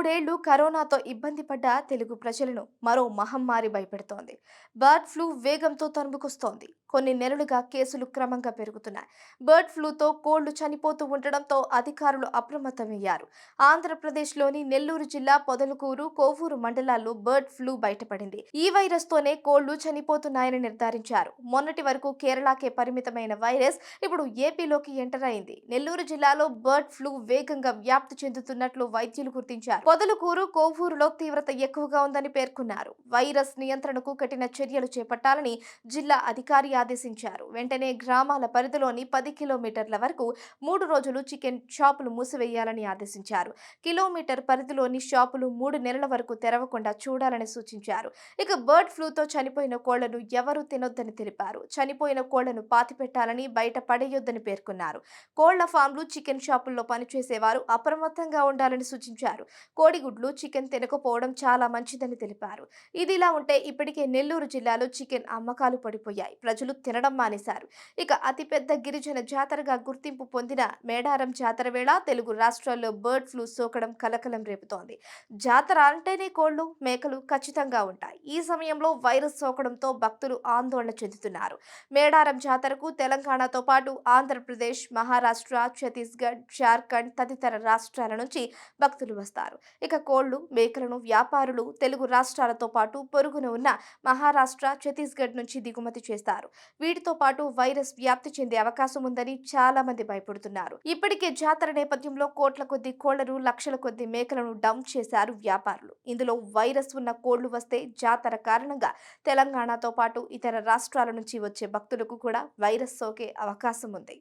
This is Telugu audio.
మూడేళ్ళు కరోనాతో ఇబ్బంది పడ్డ తెలుగు ప్రజలను మరో మహమ్మారి భయపెడుతోంది. బర్డ్ ఫ్లూ వేగంతో తరుముకొస్తోంది కొన్ని నెలలుగా కేసులు క్రమంగా పెరుగుతున్నాయి. బర్డ్ ఫ్లూతో కోళ్ళు చనిపోతూ ఉండడంతో అధికారులు అప్రమత్తమయ్యారు. ఆంధ్రప్రదేశ్లోని నెల్లూరు జిల్లా పొదలకూరు కోవూరు మండలాల్లో బర్డ్ ఫ్లూ బయటపడింది. ఈ వైరస్ తోనే కోళ్ళు చనిపోతున్నాయని నిర్ధారించారు. మొన్నటి వరకు కేరళకే పరిమితమైన వైరస్ ఇప్పుడు ఏపీలోకి ఎంటర్ అయింది. నెల్లూరు జిల్లాలో బర్డ్ ఫ్లూ వేగంగా వ్యాప్తి చెందుతున్నట్లు వైద్యులు గుర్తించారు. పొదలకూరు కోవూరులో తీవ్రత ఎక్కువగా ఉందని పేర్కొన్నారు. వైరస్ నియంత్రణకు కఠిన చర్యలు చేపట్టాలని జిల్లా అధికారి ఆదేశించారు. వెంటనే గ్రామాల పరిధిలోని పది కిలోమీటర్ల వరకు మూడు రోజులు చికెన్ షాపులు మూసివేయాలని ఆదేశించారు. కిలోమీటర్ పరిధిలోని షాపులు మూడు నెలల వరకు తెరవకుండా చూడాలని సూచించారు. ఇక బర్డ్ ఫ్లూతో చనిపోయిన కోళ్ళను ఎవరూ తినొద్దని తెలిపారు. చనిపోయిన కోళ్ళను పాతిపెట్టాలని బయట పడేయొద్దని పేర్కొన్నారు. కోళ్ళ ఫామ్లు చికెన్ షాపుల్లో పనిచేసేవారు అప్రమత్తంగా ఉండాలని సూచించారు. కోడిగుడ్లు చికెన్ తినకపోవడం చాలా మంచిదని తెలిపారు. ఇదిలా ఉంటే ఇప్పటికే నెల్లూరు జిల్లాలో చికెన్ అమ్మకాలు పడిపోయాయి. ప్రజలు తినడం మానేశారు. ఇక అతిపెద్ద గిరిజన జాతరగా గుర్తింపు పొందిన మేడారం జాతర వేళ తెలుగు రాష్ట్రాల్లో బర్డ్ ఫ్లూ సోకడం కలకలం రేపుతోంది. జాతర అంటేనే కోళ్ళు మేకలు ఖచ్చితంగా ఉంటాయి. ఈ సమయంలో వైరస్ సోకడంతో భక్తులు ఆందోళన చెందుతున్నారు. మేడారం జాతరకు తెలంగాణతో పాటు ఆంధ్రప్రదేశ్ మహారాష్ట్ర ఛత్తీస్గఢ్ జార్ఖండ్ తదితర రాష్ట్రాల నుంచి భక్తులు వస్తారు. ఇక కోళ్ళు మేకలను వ్యాపారులు తెలుగు రాష్ట్రాలతో పాటు పొరుగున ఉన్న మహారాష్ట్ర ఛత్తీస్గఢ్ నుంచి దిగుమతి చేస్తారు. వీటితో పాటు వైరస్ వ్యాప్తి చెందే అవకాశం ఉందని చాలా మంది భయపడుతున్నారు. ఇప్పటికే జాతర నేపథ్యంలో కోట్ల కొద్ది కోళ్ళను లక్షల కొద్ది మేకలను డంప్ చేశారు వ్యాపారులు. ఇందులో వైరస్ ఉన్న కోళ్ళు వస్తే జాతర కారణంగా తెలంగాణతో పాటు ఇతర రాష్ట్రాల నుంచి వచ్చే భక్తులకు కూడా వైరస్ సోకే అవకాశం ఉంది.